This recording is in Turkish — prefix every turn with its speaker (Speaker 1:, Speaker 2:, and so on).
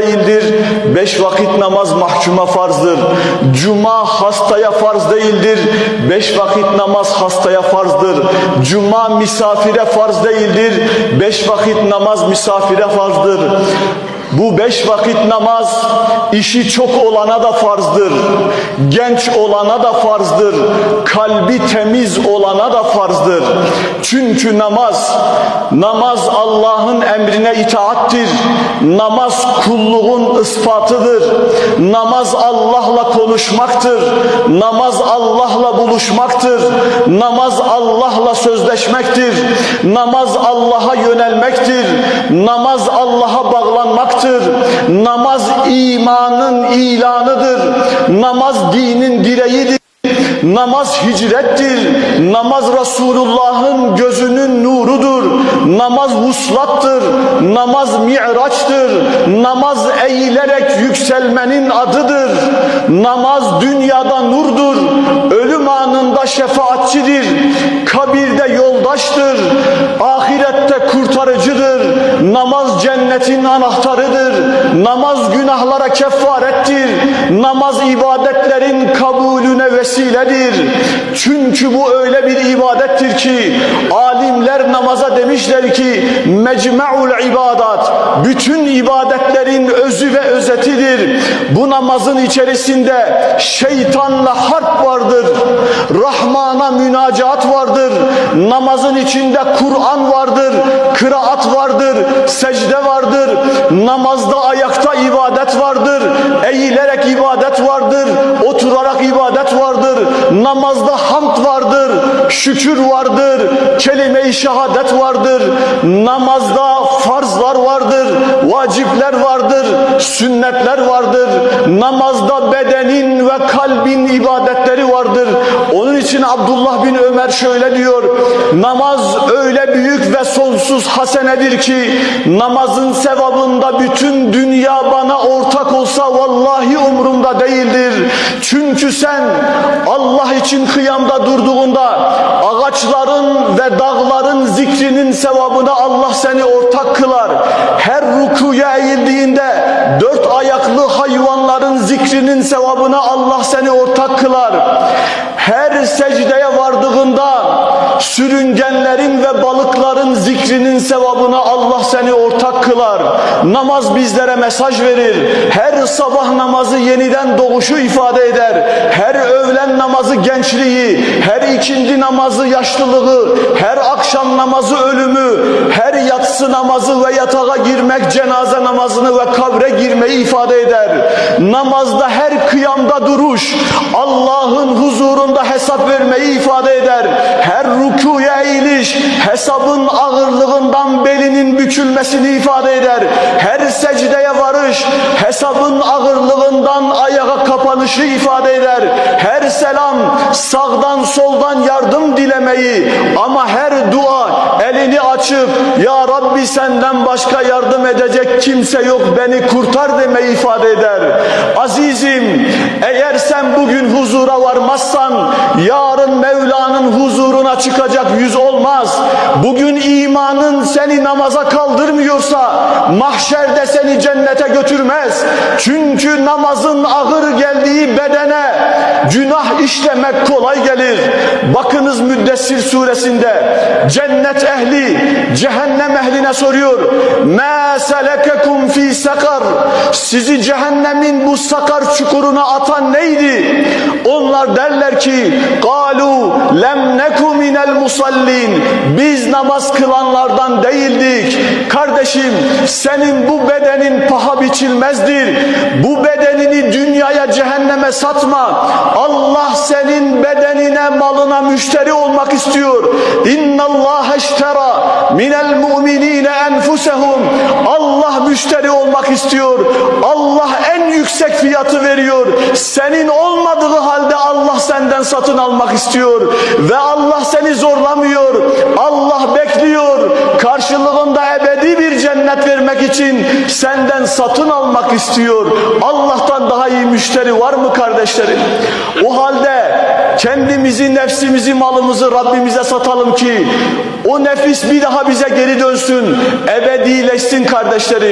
Speaker 1: değildir. Beş vakit namaz mahkuma farzdır. Cuma hastaya farz değildir. Beş vakit namaz hastaya farzdır. Cuma misafire farz değildir. Beş vakit namaz misafire farzdır. Bu beş vakit namaz işi çok olana da farzdır. Genç olana da farzdır. Kalbi temiz olana da farzdır. Çünkü namaz, namaz Allah'ın emrine itaattir. Namaz kulluğun ispatıdır. Namaz Allah'la konuşmaktır. Namaz Allah'la buluşmaktır. Namaz Allah'la sözleşmektir. Namaz Allah'a yönelmektir. Namaz Allah'a bağlanmaktır. Namaz imanın ilanıdır. Namaz dinin direğidir. Namaz hicrettir. Namaz Resulullah'ın gözünün nurudur. Namaz vuslattır. Namaz mi'raçtır. Namaz eğilerek yükselmenin adıdır. Namaz dünyada nurdur. Ölüm anında şefaatçidir. Kabirde yoldaştır. Ahirette kurtarıcıdır. Namaz cennetin anahtarıdır. Namaz günahlara kefarettir. Namaz ibadetlerin kabulüne vesiledir. Çünkü bu öyle bir ibadettir ki alimler namaza demişler ki mecmu'ul ibadat bütün ibadetlerin özü ve özetidir. Bu namazın içerisinde şeytanla harp vardır. Rahmana münacat vardır. Namazın içinde Kur'an vardır. Kıraat vardır. Secde vardır. Namazda ayakta ibadet vardır. Eğilerek ibadet vardır. Oturarak ibadet vardır. Namazda hamd vardır. Şükür vardır. Kelime-i şehadet vardır. Namazda farzlar vardır. Vacipler vardır. Sünnetler vardır. Namazda bedenin ve kalbin ibadetleri vardır. Onun için Abdullah bin Ömer şöyle diyor. Namaz öyle büyük ve sonsuz hasenedir ki namazın sevabında bütün dünya bana ortak olsa vallahi umurumda değildir. Çünkü sen Allah için kıyamda durduğunda ağaçların ve dağların zikrinin sevabına Allah seni ortak kılar. Her rukuya hayvanların zikrinin sevabına Allah seni ortak kılar. Her secdeye vardığında sürüngenlerin ve balıkların zikrinin sevabına Allah seni ortak kılar. Namaz bizlere mesaj verir. Her sabah namazı yeniden doğuşu ifade eder. Her öğlen namazı gençliği, her ikindi namazı yaşlılığı, her akşam namazı ölümü, her yatsı namazı ve yatağa girmek cenaze namazını ve kabre girmeyi ifade eder. Namazda her kıyamda duruş, Allah'ın huzurunda hesap vermeyi ifade eder. Her rukuya eğiliş, hesabın ağırlığından belinin bükülmesini ifade eder. Her secdeye varış, hesabın kapanışı ifade eder. Her selam, sağdan soldan yardım dilemeyi ama her dua elini açıp Ya Rabbi senden başka yardım edecek kimse yok beni kurtar demeyi ifade eder. Azizim eğer sen bugün huzura varmazsan yarın Mevla'nın huzuruna çıkacak yüz olmaz. Bugün imanın seni namaza kaldırmıyorsa mahşerde seni cennete götürmez. Çünkü namazın ağır geldiği bedene günah işlemek kolay gelir. Bakınız Müddessir suresinde cennet ehli cehennem ehline soruyor. Ma selekekum fi sakar? Sizi cehennemin bu sakar çukuruna atan neydi? Onlar derler ki Kalu lem neku minel musallin Biz namaz kılanlardan değildik. Kardeşim senin bu bedenin paha biçilmezdir. Bu bedenini dünyaya cehenneme satma. Allah senin bedenine malına müşteri olmak istiyor. İnna Allah eştera minel mu'minine enfusehum. Allah müşteri olmak istiyor. Allah en yüksek fiyatı veriyor. Senin olmadığı senden satın almak istiyor. Ve Allah seni zorlamıyor. Allah bekliyor. Karşılığında ebedi bir cennet vermek için senden satın almak istiyor. Allah'tan daha iyi müşteri var mı kardeşlerim? O halde kendimizi, nefsimizi, malımızı Rabbimize satalım ki o nefis bir daha bize geri dönsün. Ebedileşsin kardeşlerim.